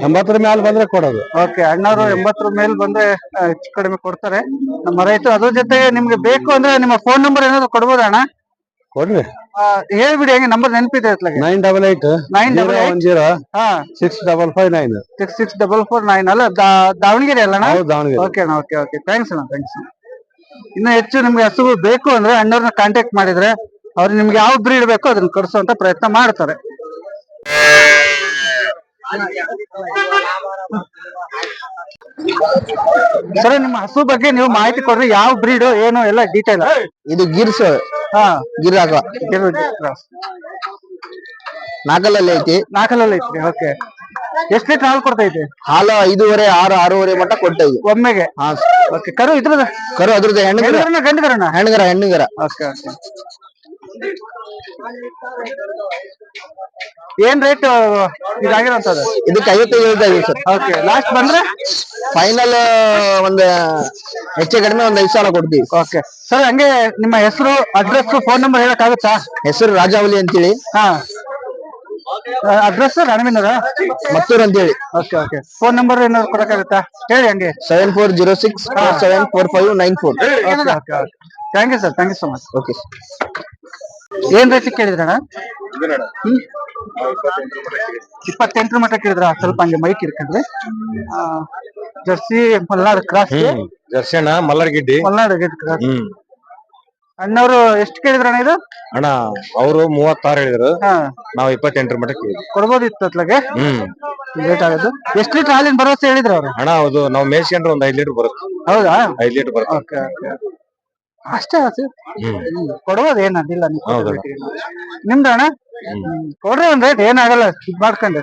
ಎಂಬತ್ತರ ಮೇಲೆ ಬಂದ್ರೆ ಕೊಡೋದು. ಓಕೆ ಅಣ್ಣವರು ಎಂಬತ್ತರ ಮೇಲೆ ಬಂದ್ರೆ ಆ, ಹೆಚ್ಚು ಕಡಿಮೆ ಕೊಡ್ತಾರೆ. ನಮ್ಮ ರೈತರು ಅದ್ರ ಜೊತೆಗೆ ನಿಮ್ಗೆ ಬೇಕು ಅಂದ್ರೆ ನಿಮ್ಮ ಫೋನ್ ನಂಬರ್ ಏನಾದ್ರು ಕೊಡ್ಬೋದಾ ಅಣ್ಣ? ಕೊಡ್ರಿ. ಆ, ಹೇಳ್ಬಿಡಿ ಹಂಗೆ ನಂಬರ್ ನೆನಪಿದೆ ಅತ್ಲಾಗೆ nine double eight nine double one zero ಹಾ. Six double five nine six six double four nine ಅಲ್ಲ ದಾ- ದಾವಣಗೆರೆ ಅಲ್ಲ ಅಣ್ಣ? ಹೌದು ದಾವಣಗೆರೆ. ಓಕೆ ಅಣ್ಣ ಓಕೆ ಓಕೆ ಥ್ಯಾಂಕ್ಸ್ ಅಣ್ಣ ಥ್ಯಾಂಕ್ಸ್ ಇನ್ನ ಹೆಚ್ಚು ನಿಮ್ಗೆ ಹಸುಗಳು ಬೇಕು ಅಂದ್ರೆ ಅಣ್ಣವ್ರನ್ನ ಕಾಂಟ್ಯಾಕ್ಟ್ ಮಾಡಿದ್ರೆ ಅವ್ರು ನಿಮ್ಗೆ ಯಾವ ಬ್ರೀಡ್ ಬೇಕೋ ಅದನ್ನ ಕೊಡಿಸುವಂತ ಪ್ರಯತ್ನ ಮಾಡ್ತಾರೆ. ಸರ್ ನಿಮ್ಮ ಹಸು ಬಗ್ಗೆ ನೀವು ಮಾಹಿತಿ ಕೊಡ್ರಿ ಯಾವ ಬ್ರೀಡ್ ಏನು ಎಲ್ಲ ಡೀಟೇಲ್ ಇದು ಗಿರ್ಸ್. ಹಾ. ಗಿರ್ ನಾಕಲಲ್ಲಿ ನಾಲ್ಕಲ್ಲಲ್ಲಿ ಐತಿ. ನಾಗಲಲ್ಲಿ ಐತಿ ಓಕೆ. ಎಷ್ಟು ಲೀಟರ್ ಹಾಲು ಕೊಡ್ತೈತಿ ಹಾಲು ಐದೂವರೆ ಆರು ಆರೂವರೆ ಮಟ್ಟ ಕೊಡ್ತಾ ಇದ್ವಿ. ಒಮ್ಮೆಗೆ? ಹಾ. ಓಕೆ ಕರು ಇದ್ರದ ಕರು ಅದ್ರದ್ದು ಹೆಣ್ಣಿಗರ ಹೆಣ್ಣು ಗಂಡಗರನ ಹೆಣ್ಗರ ಹೆಣ್ಣಿಗರ. Okay okay. ಏನ್ ರೇಟ್ ಇದಾಗಿರೋಂಥದ್ದು? ಇದಕ್ಕೆ ಐವತ್ತೈದು ಹೇಳ್ತಾ ಸರ್. ಓಕೆ ಲಾಸ್ಟ್ ಬಂದ್ರೆ? ಫೈನಲ್ ಒಂದು ಹೆಚ್ಚು ಕಡಿಮೆ ಒಂದು ಐದು ಸಾವಿರ ಕೊಡ್ತೀವಿ. ಓಕೆ ಸರ್ ಹಂಗೆ ನಿಮ್ಮ ಹೆಸರು ಅಡ್ರೆಸ್ ಫೋನ್ ನಂಬರ್ ಹೇಳಕ್ಕಾಗುತ್ತಾ? ಹೆಸರು ರಾಜಾವಲಿ ಅಂತೇಳಿ. ಹಾ. ಅಡ್ರೆಸ್ ರಾಣವಿನರ ಮತ್ತೂರ್ ಅಂತೇಳಿ. ಓಕೆ ಓಕೆ ಫೋನ್ ನಂಬರ್ ಏನಾದ್ರು ಕೊಡಕ್ಕಾಗುತ್ತಾ? ಹೇಳಿ ಹಂಗೆ. Seven four zero six seven four five nine four okay okay okay thank you sir thank you so much okay ಏನ್ ರೇಟ್ ಕೇಳಿದ್ರಣ್ಣ ಇಪ್ಪತ್ತೆಂಟರ ಮಟ್ಟ ಕೇಳಿದ್ರ? ಸ್ವಲ್ಪ ಹಂಗೆ mic ಇರ್ಕೊಂಡ್ರೆ jersey Malnad cross jersey Malnad Giddi. Malnad Giddi cross hmm. ಅಣ್ಣವರು ಎಷ್ಟು ಕೇಳಿದ್ರಣ್ಣ ಇದು? ಅಣ್ಣ ಅವರು ಮೂವತ್ತಾರು ಹೇಳಿದ್ರು. ಹಾ. ನಾವು ಇಪ್ಪತ್ತೆಂಟರ ಮಟ್ಟಕ್ಕೆ ಕೇಳಿದ್ವಿ. ಕೊಡ್ಬೋದಿತ್ತು ಅತ್ಲಾಗೆ? ಹ್ಮ್. ಲೇಟ್ ಆಗೋದು. ಎಷ್ಟು ಲೀಟರ್ ಹಾಲಿನ ಭರವಸೆ ಹೇಳಿದ್ರು ಅವ್ರು? ಅಣ್ಣ ಹೌದು ನಾವು ಮೇಯ್ಸ್ಕೊಂಡ್ರೆ ಒಂದ್ ಐದ್ ಲೀಟರ್ ಬರುತ್ತೆ. ಹೌದಾ? ಐದ್ ಲೀಟರ್ ಬರುತ್ತೆ. Okay okay. ಅಷ್ಟೇ ಆಸೆ? ಹ್ಮ್. ಕೊಡ್ಬೋದು ಏನ್ ಅದಿಲ್ಲ ನೀವು. ರೇಟಿಗೆ. ನಿಮ್ದು ಅಣ್ಣ? ಹ್ಮ್. ಕೊಡ್ರಿ ಒಂದ್ ರೇಟ್ ಏನಾಗಲ್ಲ ಇದ್ ಮಾಡ್ಕೊಂಡು.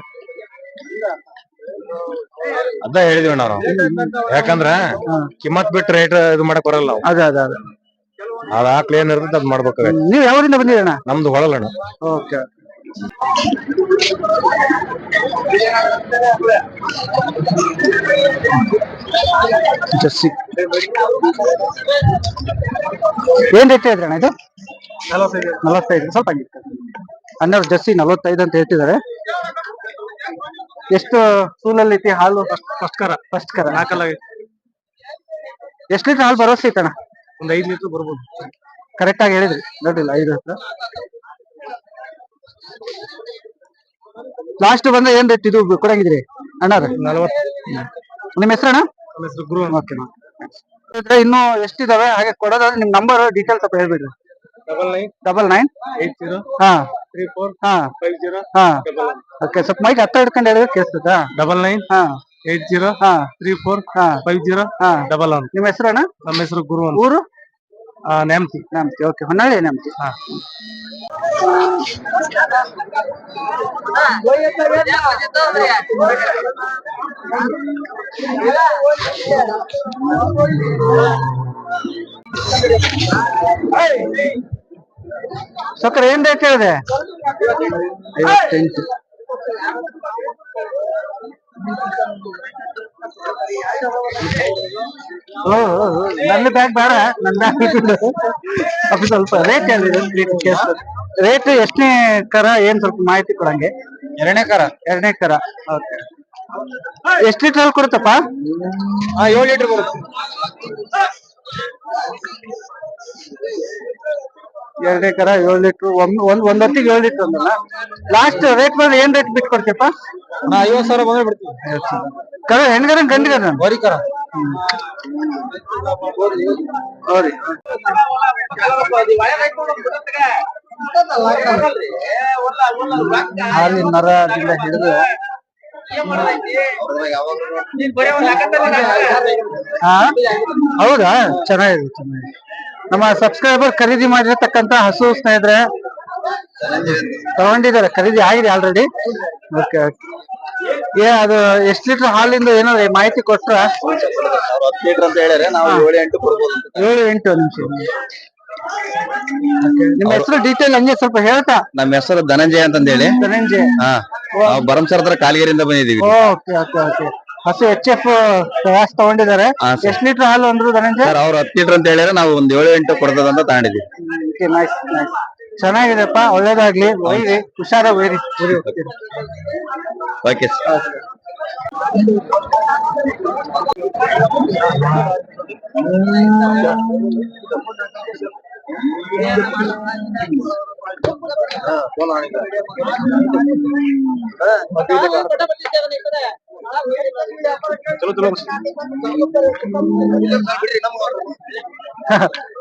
ಅದ ಹೇಳಿದ್ವಿ ಅಣ್ಣ ನಾವು. ಯಾಕಂದ್ರ ಕಿಮ್ಮತ್ ಬಿಟ್ಟು ರೇಟ್ ಇದು ಮಾಡಕ್ ಬರಲ್ಲ ನಾವು. ಅದೇ ಅದೇ ಅದೇ. ಅದ್ ಹಾಕ್ಲಿ ಏನ್ ಇರ್ತದೆ ಅದ್ ಮಾಡ್ಬೇಕು ನೀವ್ ಯಾವರಿಂದ ಬಂದಿರಣ್ಣ ನಮ್ದು ಹೊಳಲಣ್ಣ ಓಕೆ. ಜರ್ಸಿ ಏನ್ ರೇಟ್ ಹೇಳಿದ್ರಣ್ಣ ಇದು? ನಲವತ್ತೈದು. ಸ್ವಲ್ಪ ಹನ್ನೆರಡು ಜರ್ಸಿ ನಲವತ್ತೈದು ಅಂತ ಹೇಳ್ತಿದ್ದಾರೆ. ಎಷ್ಟು ಸೂಲಲ್ಲಿ ಐತಿ ಹಾಲು? ಫಸ್ಟ್ ಕರ ಫಸ್ಟ್ ಕರ. ನಾಲ್ಕಲ್ಲ ಎಷ್ಟು ಲೀಟರ್ ಹಾಲು ಭರವಸೆ ಐತಣ್ಣ? ಒಂದ್ ಐದ್ ಲೀಟರ್ ಬರ್ಬೋದು. ಕರೆಕ್ಟ್ ಆಗಿ ಹೇಳಿದ್ರಿ. ನೋಡಿಲ್ಲ ಐದು ಹತ್ರ ಲಾಸ್ಟ್ ಬಂದ್ರೆ ಏನ್ ರೇಟ್ ಇದು ಕೊಡಂಗಿದ್ರಿ ಅಣ್ಣ ನಿಮ್ಮ ಹೆಸರಣ್ಣ? ಗುರು ಓಕೆ ಇನ್ನು ಎಷ್ಟಿದಾವೆ? ಹಾಗೆ ಕೊಡೋದಾದ್ರೆ ನಿಮ್ ನಂಬರ್ ಡೀಟೇಲ್ ಸ್ವಲ್ಪ ಹೇಳ್ಬಿಡ್ರಿ. Double nine double nine eight zero ಹಾ. ತ್ರೀ ಫೋರ್ ಹಾ. ಫೈವ್ ಜೀರೋ ಹಾ. ಓಕೆ ಸ್ವಲ್ಪ ಮೈಕ್ ಹತ್ತ ಹಿಡ್ಕೊಂಡು ಹೇಳಿದ್ರೆ ಕೇಳಿಸ್ತದಾ ಡಬಲ್ ನೈನ್ ಹಾ. ಏಟ್ ಜೀರೋ ಹಾ. ತ್ರೀ ಫೋರ್ ಫೈವ್ ಜೀರೋ ಹಾ. Double one. ನಿಮ್ಮ ಹೆಸರಣ್ಣ ನಮ್ಮ ಹೆಸರು ಗುರು ಅಂತ. ಊರು? ನೇಮತಿ. ನ್ಯಾಮತಿ ಓಕೆ. ಹೊನ್ನಾಳಿ ನೆಮ್ತಿ. ಹಾ. ಸಕ್ಕರೆ ಏನ್ ರೇಟ್ ಹೇಳಿದೆ? ಐವತ್ತೆಂಟು. ನನ್ನ ಬ್ಯಾಗ್ ಬೇಡ ನನ್ನ ಬ್ಯಾಗ್ ಅದು ಸ್ವಲ್ಪ ರೇಟ್ ರೇಟ್ ಎಷ್ಟನೇ ಕರ ಏನ್ ಸ್ವಲ್ಪ ಮಾಹಿತಿ ಕೊಡಂಗೆ? ಎರಡನೇ ಕರ. ಎರಡನೇ ಕರ ಓಕೆ. ಎಷ್ಟು ಲೀಟರ್ ಕೊಡುತ್ತಪ್ಪ? ಏಳು ಲೀಟರ್ ಬರುತ್ತೆ ಎರಡನೇ ಕರ ಏಳು ಲೀಟರ್ ಒಂದ್ ಒಂದ್ ಹೊತ್ತಿಗೆ ಏಳು ಲೀಟರ್ ಅಂದಲ್ಲ ಲಾಸ್ಟ್ ರೇಟ್ ಬಂದ್ರೆ ಏನ್ ರೇಟ್ ಬಿಟ್ಟು ಕೊಡ್ತೀಪ್ಪ ನಾ ಐವತ್ತು ಸಾವಿರ ಬಂದ್ರೆ ಬಿಡ್ತೀವಿ ಕರ ಹೆಣ್ಗರ ಗಂಡಿಗರ ಬರೀ ಕರ. ನೋಡಿ ಹಾಲಿನ ನರದಿಂದ ಹಿಡಿದು. ಹಾ? ಹೌದಾ? ಚೆನ್ನಾಗಿದೆ ಚೆನ್ನಾಗಿದೆ. ನಮ್ಮ ಸಬ್ಸ್ಕ್ರೈಬರ್ ಖರೀದಿ ಮಾಡಿರತಕ್ಕಂತ ಹಸು ಸ್ನೇಹಿತರೆ ತಗೊಂಡಿದ್ದಾರೆ. ಖರೀದಿ ಆಗಿದೆ ಆಲ್ರೆಡಿ ಓಕೆ ಏ ಅದು ಎಷ್ಟು ಲೀಟರ್ ಹಾಲಿಂದ ಏನಾದ್ರೆ ಮಾಹಿತಿ ಕೊಟ್ರ? ಲೀಟರ್ ಅಂತ ನಾವು ಏಳು ಎಂಟು ಕೊಡ್ಬೋದು ಅಂತ. ಏಳು ಎಂಟು ನಿಮಿಷ. ನಿಮ್ಮ ಹೆಸರು ಡೀಟೇಲ್ ಹಂಗೆ ಸ್ವಲ್ಪ ಹೇಳ್ತಾ. ನಮ್ಮ ಹೆಸರು ಧನಂಜಯ ಅಂತಂದೇಳಿ. ಧನಂಜಯ. ಹಾ. ನಾವು ಭರಮಸರ ಹತ್ರ ಕಾಲಿಗೆರೆಯಿಂದ ಬಂದಿದೀವಿ ಓಕೆ ಓಕೆ ಓಕೆ ಹಸು ಎಚ್ ಎಫ್ ಗ್ಯಾಸ್ ತಗೊಂಡಿದ್ದಾರೆ. ಹಾ, sir. ಎಷ್ಟ್ ಲೀಟರ್ ಹಾಲು ಅಂದ್ರು ಧನಂಜಯ? ಸರ್ ಅವ್ರು ಹತ್ತು ಲೀಟರ್ ಅಂತ ಹೇಳಿದ್ರೆ ನಾವು ಒಂದ್ ಏಳು ಎಂಟು ಕೊಡ್ತದಂತ ತಗೊಂಡಿದ್ವಿ ಓಕೆ ನೈಸ್ ನೈಸ್ ಚೆನ್ನಾಗಿದೆಪ್ಪ ಒಳ್ಳೇದಾಗ್ಲಿ. ಒಯ್ರಿ ಹುಷಾರಾಗಿ ಒಯ್ರಿ. ಓಕೆ ಓಕೆ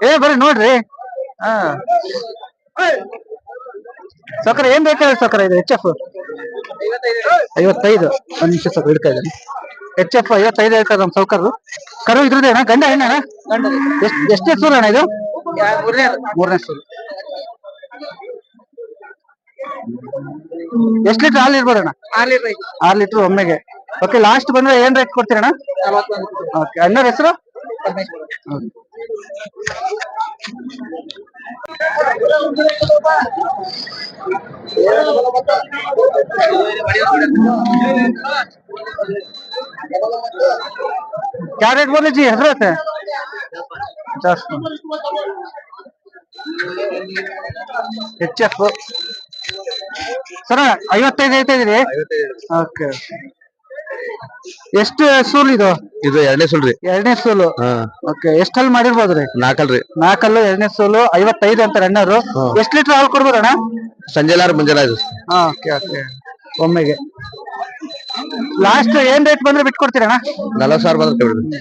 ಏ, ಬರ್ರಿ ನೋಡ್ರಿ. ಹಾ. ಸಕ್ಕರ ಏನ್ ಬೇಕಾದ್ರೆ ಸಕ್ಕರೆ ಇದು? ಎಚ್ ಎಫ್ ಐವತ್ತೈದು. ಒಂದ್ ನಿಮಿಷ ಸ್ವಲ್ಪ ಹಿಡ್ತಾ ಇದ್ದೀನಿ ಎಚ್ ಎಫ್ ಐವತ್ತೈದು ಹೇಳ್ತಾರೆ ನಮ್ಮ ಸೌಕರ್ರು ಕರು ಇದ್ರದ್ದೇನ ಗಂಡ ಏನಣ್ಣ ಎಷ್ಟ್ ಎಷ್ಟೇ ಸೂರು ಅಣ್ಣ ಇದು? ಮೂರನೇ ಲೀಟರ್ ಎಷ್ಟ್ ಲೀಟರ್ ಹಾಲು ಇರ್ಬೋದಣ್ಣ ಆರ್ ಲೀಟರ್ ಒಮ್ಮೆಗೆ. ಓಕೆ ಲಾಸ್ಟ್ ಬಂದ್ರೆ ಏನ್ ರೇಟ್ ಕೊಡ್ತೀರಣ್ಣ? ಓಕೆ ಅಣ್ಣರ ಹೆಸರು. क्या रेट बोले जी हजरत है पचास ಎಚ್ ಎಫ್ ಸರ ಐವತ್ತೈದು ಹೇಳ್ತಾ ಇದೀರಿ ಓಕೆ ಎಷ್ಟು ಸೂಲ್ ಇದು? ಇದು ಎರಡನೇ ರೀ. ಎರಡನೇ ಸೂಲು. ಹಾ. ಓಕೆ ಎಷ್ಟಲ್ಲಿ ಮಾಡಿರ್ಬೋದ್ರಿ? ನಾಲ್ಕಲ್ರಿ ನಾಲ್ಕಲ್ಲು ಎರಡನೇ ಸೋಲು ಐವತ್ತೈದು ಅಂತ ಅಣ್ಣರು ಎಷ್ಟು ಲೀಟರ್ ಹಾಲು ಕೊಡ್ಬೋದಣ್ಣ? ಸಂಜೆಲಾರ ಮುಂಜಾನೆ ಹಾ ಓಕೆ ಓಕೆ. ಒಮ್ಮೆಗೆ. ಲಾಸ್ಟ್ ಏನ್ ರೇಟ್ ಬಂದ್ರೆ ಬಿಟ್ಕೊಡ್ತೀರಣ್ಣ? ನಲವತ್ತು ಸಾವಿರ ಬಂದ್ರೆ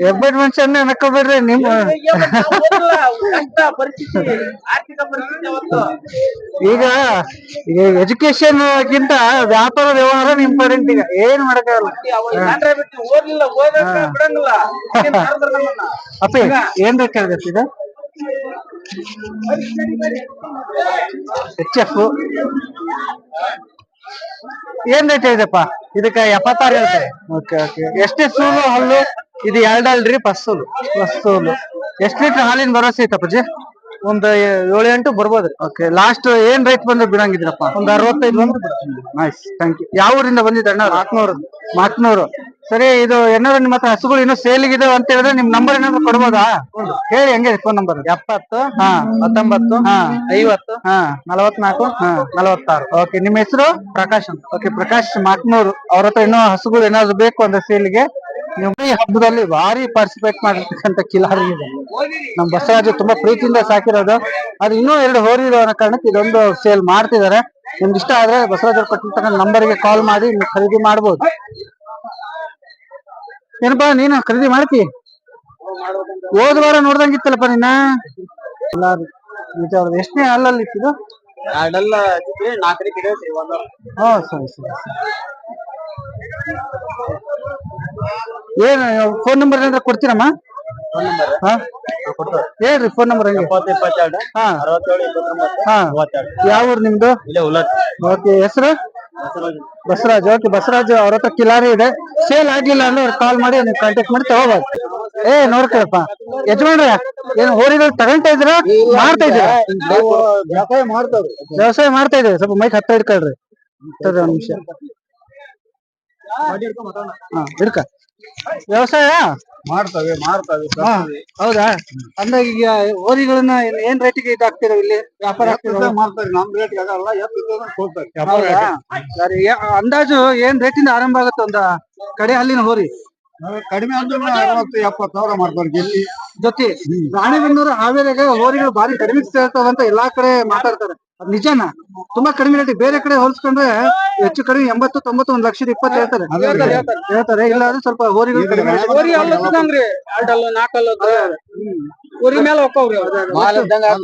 ಎಬ್ಬಟ್ ಮನುಷ್ಯನ್ನೇ ನಕ್ಕೋಬೇಡ್ರಿ ನಿಮ್ ಈಗ ಈಗ ಎಜುಕೇಶನ್ ಗಿಂತ ವ್ಯಾಪಾರ ವ್ಯವಹಾರ ಇಂಪಾರ್ಟೆಂಟ್ ಈಗ ಏನ್ ಮಾಡಕ್ಕಾಗಲ್ಲ ಅಪ್ಪ ಏನ್ ಬೇಕಾಗತ್ತೆ ಇದು ಎಚ್ ಎಫ್ ಏನ್ ರೇಟ್ ಇದೆಪ್ಪ? ಇದಕ್ಕ ಎಪ್ಪತ್ತಾರು ಹೇಳ್ತಾರೆ ಓಕೆ ಓಕೆ ಎಷ್ಟೇ ಸೂಲು, ಹಲ್ಲು? ಇದು ಎರಡಲ್ರಿ ಫಸ್ಟ್ ಸೂಲು ಫಸ್ಟ್ ಸೂಲು ಎಷ್ಟು ಲೀಟರ್ ಹಾಲಿನ ಭರವಸೆ ಐತಪ್ಪಾಜಿ? ಒಂದ್ ಏಳು ಎಂಟು ಬರ್ಬೋದ್ರಿ. ಓಕೆ ಲಾಸ್ಟ್ ಏನ್ ರೈಟ್ ಬಂದ್ರೆ ಬಿಡಂಗಿದ್ರಪ್ಪ? ಒಂದ್ ಅರವತ್ತೈದು ಬಂದ್ರೆ ನೈಸ್ ಥ್ಯಾಂಕ್ ಯು ಯಾವ ಊರಿಂದ ಬಂದಿದ್ದ ಅಣ್ಣ ಮಾಕ್ನೂರು ಮಾಕ್ನೂರು ಸರಿ ಇದು ಏನಾದ್ರು ನಿಮ್ಮ ಹತ್ರ ಹಸುಗಳು ಇನ್ನೂ ಸೇಲಿಗಿದೆ ಅಂತ ಹೇಳಿದ್ರೆ ನಿಮ್ ನಂಬರ್ ಏನಾದ್ರು ಕೊಡ್ಬೋದಾ? ಹೇಳಿ ಹೆಂಗೆ ಫೋನ್ ನಂಬರ್ ಎಪ್ಪತ್ತು ಹಾ. ಹತ್ತೊಂಬತ್ತು ಹಾ. ಐವತ್ತು ಹಾ. ನಲವತ್ನಾಲ್ಕು ಹಾ. ನಲವತ್ತಾರು. ಓಕೆ ನಿಮ್ಮ ಹೆಸರು? ಪ್ರಕಾಶ್ ಅಂತ. ಓಕೆ ಪ್ರಕಾಶ್ ಮಾಕ್ನೂರು ಅವ್ರ ಹತ್ರ ಇನ್ನೂ ಹಸುಗಳು ಏನಾದ್ರು ಬೇಕು ಅಂದ್ರೆ ಸೇಲ್ಗೆ? ಈ ಹಬ್ಬದಲ್ಲಿ ಭಾರಿ ಪಾರ್ಟಿಸಿಪೇಟ್ ಮಾಡಿರ್ತಕ್ಕಂಥ ಕಿಲಾರಿ ಇದೆ. ನಮ್ ಬಸವರಾಜ ತುಂಬಾ ಪ್ರೀತಿಯಿಂದ ಸಾಕಿರೋದು. ಅದು ಇನ್ನೂ ಎರಡು ಹೋರಿ ಇರೋ ಕಾರಣಕ್ಕೆ ಇದೊಂದು ಸೇಲ್ ಮಾಡ್ತಿದ್ದಾರೆ. ನಿಮ್ಗೆ ಇಷ್ಟ ಆದ್ರೆ ಬಸವರಾಜ್ ಅವ್ರು ಕೊಟ್ಟಿರ್ತಕ್ಕಂಥ ನಂಬರ್ಗೆ ಕಾಲ್ ಮಾಡಿ ನೀವು ಖರೀದಿ ಮಾಡ್ಬೋದು. ಏನಪ್ಪಾ ನೀನು ಖರೀದಿ ಮಾಡ್ತಿ? ಹೋದ ವಾರ ನೋಡ್ದಂಗಿತ್ತಲ್ಲಪ್ಪ ನಿನ್ನ? ಎಷ್ಟನೇ ಅಲ್ಲಲ್ಲಿ ಇತ್ತಿದು ಹಾ ಸರಿ ಸರಿ. ಏನ್ ಫೋನ್ ನಂಬರ್ ಏನಾದ್ರು ಕೊಡ್ತೀರಮ್ಮ? ಹಾ? ಹೇಳ್ರಿ ಫೋನ್ ನಂಬರ್ ಹಂಗೆ? ಹಾ. ಹಾ. ಯಾವ ಊರು ನಿಮ್ದು? ಓಕೆ ಹೆಸರು? ಬಸವರಾಜ್. ಓಕೆ ಬಸವರಾಜ್ ಅವ್ರ ಹತ್ರ ಕಿಲಾರಿ ಇದೆ. ಸೇಲ್ ಆಗ್ಲಿಲ್ಲ ಅಂದ್ರೆ ಅವ್ರು ಕಾಲ್ ಮಾಡಿ ನೀವು ಕಾಂಟ್ಯಾಕ್ಟ್ ಮಾಡಿ ತಗೋಬೋದು. ಏ ನೋಡ್ಕೊಳಪ್ಪ. ಯಜಮಾನ್ರ ಏನು ಹೋರಿಗಳು ತಗೊಂತ ಇದ್ರ ಮಾಡ್ತಾ ಇದ್ರ ವ್ಯವಸಾಯ ಮಾಡ್ತಾ ವ್ಯವಸಾಯ ಮಾಡ್ತಾ ಇದ್ದೀವಿ ಸ್ವಲ್ಪ ಮೈಕ್ ಹತ್ತ ಇಡ್ಕೊಳ್ರಿ ಒಂದ್ ನಿಮಿಷ. ಹಾ ಹಿಡ್ಕ. ವ್ಯವಸಾಯ? ಮಾಡ್ತವೆ ಮಾಡ್ತವೆ ಹಾ, ಹೌದಾ? ಅಂದಾಗ ಈಗ ಹೋರಿಗಳನ್ನ ಏನ್- ಏನ್ ರೇಟಿಗೆ ಇದಾಗ್ತಿರೋ ಇಲ್ಲಿ? ವ್ಯಾಪಾರ ಆಗ್ತಿರೋ ಮಾಡ್ತಾರೆ ನಮ್ ರೇಟ್ ಆಗಲ್ಲ ಎತ್ತು ಕೊಡ್ತಾರೆ. ಹೌದಾ? ಸರಿ ಯಾ- ಅಂದಾಜು ಏನ್ ರೇಟಿಂದ ಆರಂಭ ಆಗುತ್ತೆ ಒಂದ ಕಡೆ ಅಲ್ಲಿನ ಹೋರಿ? ಕಡಿಮೆ ಅಂದ್ರೆ ಅರವತ್ತು ಎಪ್ಪತ್ತು ಸಾವಿರ ಮಾಡ್ತಾರೆ ಗೆಲ್ಲಿ. ಜೊತೆ ರಾಣಿಬೆನ್ನೂರು ಹಾವೇರಿಗೆ ಹೋರಿಗಳು ಬಾರಿ ಕಡಿಮೆ ಸೇರ್ತಾವಂತ ಎಲ್ಲಾ ಕಡೆ ಮಾತಾಡ್ತಾರೆ. ಅದ್ ನಿಜಾನ? ತುಂಬಾ ಕಡಿಮೆ ರೇಟ್. ಬೇರೆ ಕಡೆ ಹೋಲಿಸ್ಕೊಂಡ್ರೆ ಹೆಚ್ಚು ಕಡಿಮೆ ಎಂಬತ್ತು ತೊಂಬತ್ತು ಒಂದ್ ಲಕ್ಷದ ಇಪ್ಪತ್ತು ಹೇಳ್ತಾರೆ. ಹೇಳ್ತಾರೆ. ಇಲ್ಲ ಅಂದ್ರೆ ಸ್ವಲ್ಪ ಹೋರಿಗಳು ಕಡಿಮೆ rate- ಹೋರಿ ಅಲ್ಲ ಹ್ಮ್.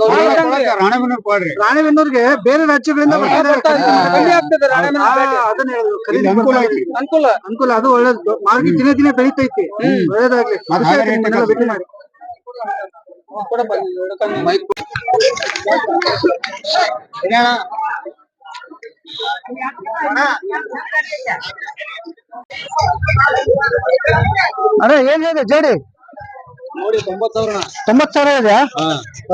ಊರಿ ಮೇಲೆ ಹೋಗ್ತಾವ್ರಿ ರಾಣೆಬೆನ್ನೂರಿಗೆ ಬೇರೆ ರಾಜ್ಯಗಳಿಂದ. ಖರೀದಿ ಅನುಕೂಲ ಅನುಕೂಲ. ಅದು ಒಳ್ಳೇದು. ಮಾರ್ಕೆಟ್ ದಿನೇ ದಿನೇ ಬೆಳಿತೈತಿ. ಒಳ್ಳೇದಾಗ್ಲಿ. ಅರೆ ಭೇಟಿ ಮಾಡಿ. ಏನ್ ಹೇಳಿದೆ? ಜೋಡಿ? ತೊಂಬತ್ ಸಾವಿರ ಇದೆಯಾ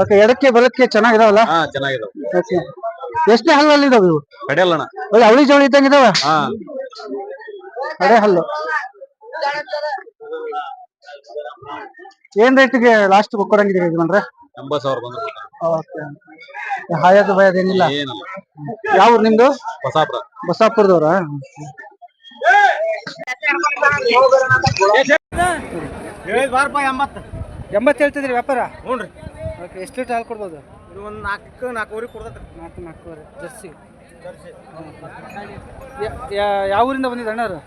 ಓಕೆ ಎಡಕ್ಕೆ ಬಲಕ್ಕೆ ಚೆನ್ನಾಗಿದಾವಲ್ಲ ಹಾ ಚೆನ್ನಾಗಿದಾವ ಓಕೆ ಎಷ್ಟನೇ ಹಲ್ಲಲ್ಲಿ ಇದಾವೆ ಇವು ಕಡೆಯಲ್ಲಣ್ಣ ಒಳ್ಳೆ ಅವಳಿ ಜವಳಿ ಇದ್ದಂಗ ಇದಾವಲ್ಲು ಹಾ ಅದೇ ಹಲ್ಲು ಏನ್ ರೇಟ್ಗೆ ಲಾಸ್ಟ್ ಕೊಡಂಗಿದ್ದೀರಿ ಯಜಮಾನ್ರೆ ಎಂಬತ್ ಸಾವಿರ ಬಂದ ಓಕೆ ಹಾಯದು ಭಯದ ಏನಿಲ್ಲ ಏನಿಲ್ಲ ಯಾವ ಊರು ನಿಮ್ದು ಬಸಾಪುರ ಬಸಾಪುರದವ್ರ ಎಂಬತ್ತು. ಹೇಳ್ತಿದ್ರಿ ವ್ಯಾಪಾರ? ಹ್ಞೂ ರೀ. ಓಕೆ ಎಷ್ಟು ಲೀಟ್ರ್ ಹಾಲು ಕೊಡ್ಬೋದು? ಇದು ಒಂದು ನಾಲ್ಕು ನಾಲ್ಕೂವರೆ ಕೊಡ್ತೈತೆ ನಾಲ್ಕು ನಾಲ್ಕೂವರೆ. ಜರ್ಸಿ. ಯಾವ ಊರಿಂದ ಬಂದಿದ್ದು ಅಣ್ಣರು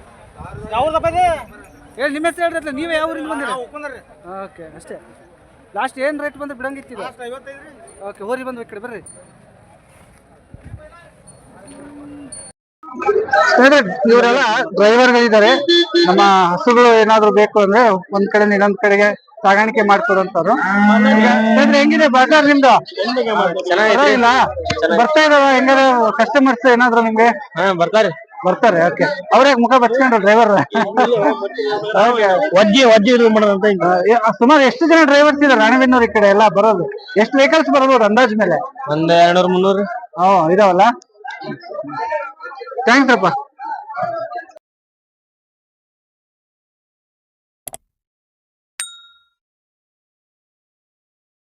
ಯಾವ್ದಪ್ಪ ಇದೆ? ಹೇಳಿ ನಿಮ್ಮ ಹೆಸರು ಹೇಳ್ರಲ್ಲ ನೀವು ಯಾವ ಊರಿಂದ ಬಂದಿರಿ ಓಕೆ ಅಷ್ಟೇ. ಲಾಸ್ಟ್ ಏನು ರೇಟ್ ಬಂದ್ರೆ ಬಿಡಂಗಿತ್ತಿದೆ ಓಕೆ ಹೋರಿ ಬಂದು ಈ ಕಡೆ ಬರ್ರಿ. ಇವರೆಲ್ಲ ಡ್ರೈವರ್ಗಳಿದ್ದಾರೆ ನಮ್ಮ ಹಸುಗಳು ಏನಾದ್ರು ಬೇಕು ಅಂದ್ರೆ ಒಂದ್ ಕಡೆ ಇನ್ನೊಂದ್ ಕಡೆಗೆ ಸಾಗಾಣಿಕೆ ಮಾಡ್ಕೊಡಂತಾರು ಯಾಕಂದ್ರೆ ಹೆಂಗಿದೆ ಬಾಜಾರ್ ನಿಮ್ದು? ಇಲ್ಲ ಬರ್ತಾ ಇದಾವ ಹೆಂಗಾರ ಕಸ್ಟಮರ್ಸ್ ಏನಾದ್ರು ನಿಮ್ಗೆ? ಬರ್ತಾರೆ. ಬರ್ತಾರೆ ಓಕೆ ಅವ್ರೇ ಮುಖ ಬಚ್ಕೊಂಡ್ರು ಡ್ರೈವರ್ ಒಜ್ಜಿ ಒಜ್ಜಿ ಸುಮಾರು ಎಷ್ಟು ಜನ ಡ್ರೈವರ್ಸ್ ಇದಾರೆ ರಾಣೆಬೆನ್ನೂರ್ ಈ ಕಡೆ ಎಲ್ಲ ಬರೋದು? ಎಷ್ಟು ವೆಹಿಕಲ್ಸ್ ಬರ್ಬೋದು ಅಂದಾಜ್ ಮೇಲೆ? ಒಂದ್ ಎರಡ್ನೂರ್ ಮುನ್ನೂರ್. ಹಾ ಇದಾವಲ್ಲ? Quem, rapaz?